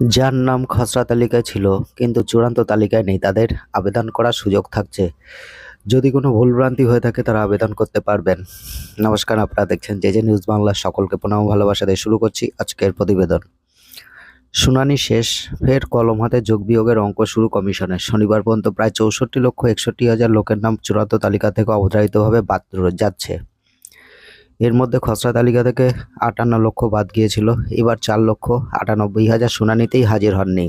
যার নাম খসড়া তালিকায় ছিল, কিন্তু চূড়ান্ত তালিকায় নেই। তাদের আবেদন করার সুযোগ থাকছে। যদি কোনো ভুলভ্রান্তি হয়ে থাকে, তারা আবেদন করতে পারবেন। নমস্কার, আপনারা দেখছেন যে যে নিউজ বাংলা। সকলকে পুনঃ ভালোবাসা দিয়ে শুরু করছি আজকের প্রতিবেদন। শুনানি শেষ, ফের কলম হাতে যোগ বিয়োগের অঙ্ক শুরু কমিশনের। শনিবার পর্যন্ত প্রায় চৌষট্টি লক্ষ একষট্টি হাজার লোকের নাম চূড়ান্ত তালিকা থেকে অবধারিতভাবে বাদ যাচ্ছে। এর মধ্যে খসড়া তালিকা থেকে আটান্ন লক্ষ বাদ গিয়েছিল। এবার চার লক্ষ আটানব্বই হাজার শুনানিতেই হাজির হননি।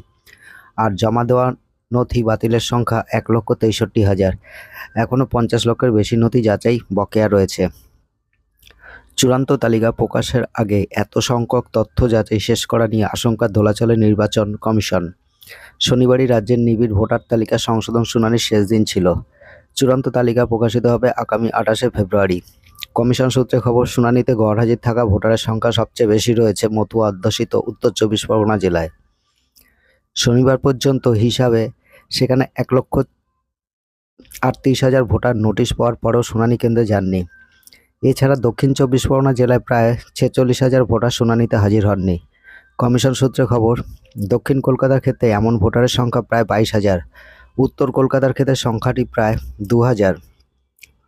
আর জমা দেওয়া নথি বাতিলের সংখ্যা এক লক্ষ তেষট্টি হাজার। এখনও পঞ্চাশ লক্ষের বেশি নথি যাচাই বকেয়া রয়েছে। চূড়ান্ত তালিকা প্রকাশের আগে এত সংখ্যক তথ্য যাচাই শেষ করা নিয়ে আশঙ্কা দোলাচলে নির্বাচন কমিশন। শনিবারই রাজ্যের নিবিড় ভোটার তালিকা সংশোধন শুনানির শেষ দিন ছিল। চূড়ান্ত তালিকা প্রকাশিত হবে আগামী আঠাশে ফেব্রুয়ারি। কমিশন সূত্রে খবর, শুনানিতে গড়হাজির থাকা ভোটারের সংখ্যা সবচেয়ে বেশি রয়েছে মতুয়া অধ্যুষিত উত্তর চব্বিশ পরগনা জেলায়। শনিবার পর্যন্ত হিসাবে সেখানে এক লক্ষ আটত্রিশ হাজার ভোটার নোটিশ পাওয়ার পরেও শুনানি কেন্দ্রে যাননি। এছাড়া দক্ষিণ চব্বিশ পরগনা জেলায় প্রায় ছেচল্লিশ হাজার ভোটার শুনানিতে হাজির হননি। কমিশন সূত্রে খবর, দক্ষিণ কলকাতার ক্ষেত্রে এমন ভোটারের সংখ্যা প্রায় বাইশ হাজার। উত্তর কলকাতার ক্ষেত্রে সংখ্যাটি প্রায় দু হাজার।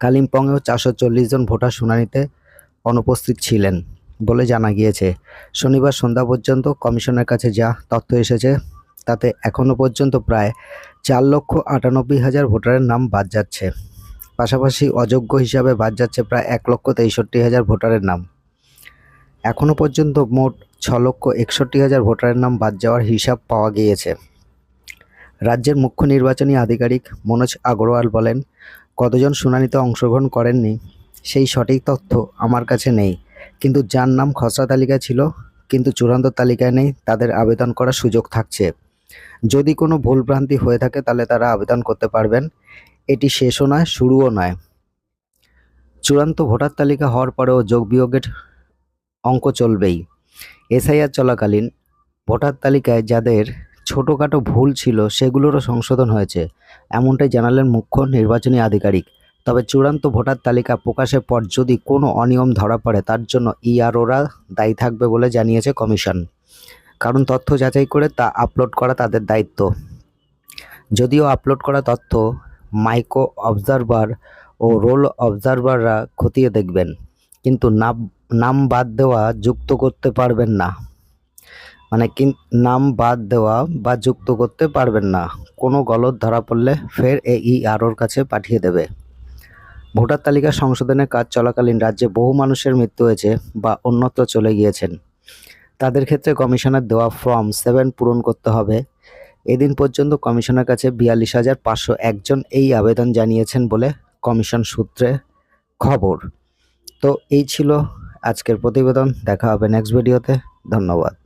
কালিম্পংয়েও চারশো চল্লিশ জন ভোটার শুনানিতে অনুপস্থিত ছিলেন বলে জানা গিয়েছে। শনিবার সন্ধ্যা পর্যন্ত কমিশনের কাছে যা তথ্য এসেছে, তাতে এখনও পর্যন্ত প্রায় চার লক্ষ আটানব্বই হাজার ভোটারের নাম বাদ যাচ্ছে। পাশাপাশি অযোগ্য হিসাবে বাদ যাচ্ছে প্রায় এক লক্ষ তেষট্টি হাজার ভোটারের নাম। এখনও পর্যন্ত মোট ছ লক্ষ একষট্টি হাজার ভোটারের নাম বাদ যাওয়ার হিসাব পাওয়া গিয়েছে। রাজ্যের মুখ্য নির্বাচনী আধিকারিক মনোজ আগরওয়াল বলেন কতজন শুনানিতে অংশগ্রহণ করেননি, সেই সঠিক তথ্য আমার কাছে নেই। কিন্তু যার নাম খসড়া তালিকায় ছিল, কিন্তু চূড়ান্ত তালিকায় নেই, তাদের আবেদন করার সুযোগ থাকছে। যদি কোনো ভুলভ্রান্তি হয়ে থাকে, তাহলে তারা আবেদন করতে পারবেন। এটি শেষও নয়, শুরুও নয়। চূড়ান্ত ভোটার তালিকা হওয়ার পরেও যোগ বিয়োগের অঙ্ক চলবেই। এসআইআর চলাকালীন ভোটার তালিকায় যাদের ছোটোখাটো ভুল ছিল, সেগুলোরও সংশোধন হয়েছে। এমনটাই জানালেন মুখ্য নির্বাচনী আধিকারিক। তবে চূড়ান্ত ভোটার তালিকা প্রকাশের পর যদি কোনো অনিয়ম ধরা পড়ে, তার জন্য ইআরওরা দায়ী থাকবে বলে জানিয়েছে কমিশন। কারণ তথ্য যাচাই করে তা আপলোড করা তাদের দায়িত্ব। যদিও আপলোড করা তথ্য মাইক্রো অবজারভার ও রোল অবজারভাররা খতিয়ে দেখবেন, কিন্তু নাম নাম বাদ দেওয়া যুক্ত করতে পারবেন না। মানে নাম বাদ দেওয়া বা যুক্ত করতে পারবেন না। কোনো গলত ধরা পড়লে ফের এ এই আরওর কাছে পাঠিয়ে দেবে। ভোটার তালিকা সংশোধনের কাজ চলাকালীন রাজ্যে বহু মানুষের মৃত্যু হয়েছে বা অন্যত্র চলে গিয়েছেন। তাদের ক্ষেত্রে কমিশনের দেওয়া ফর্ম সেভেন পূরণ করতে হবে। এদিন পর্যন্ত কমিশনের কাছে বিয়াল্লিশ হাজার পাঁচশো একজন এই আবেদন জানিয়েছেন বলে কমিশন সূত্রে খবর। তো এই ছিল আজকের প্রতিবেদন। দেখা হবে নেক্সট ভিডিওতে ধন্যবাদ।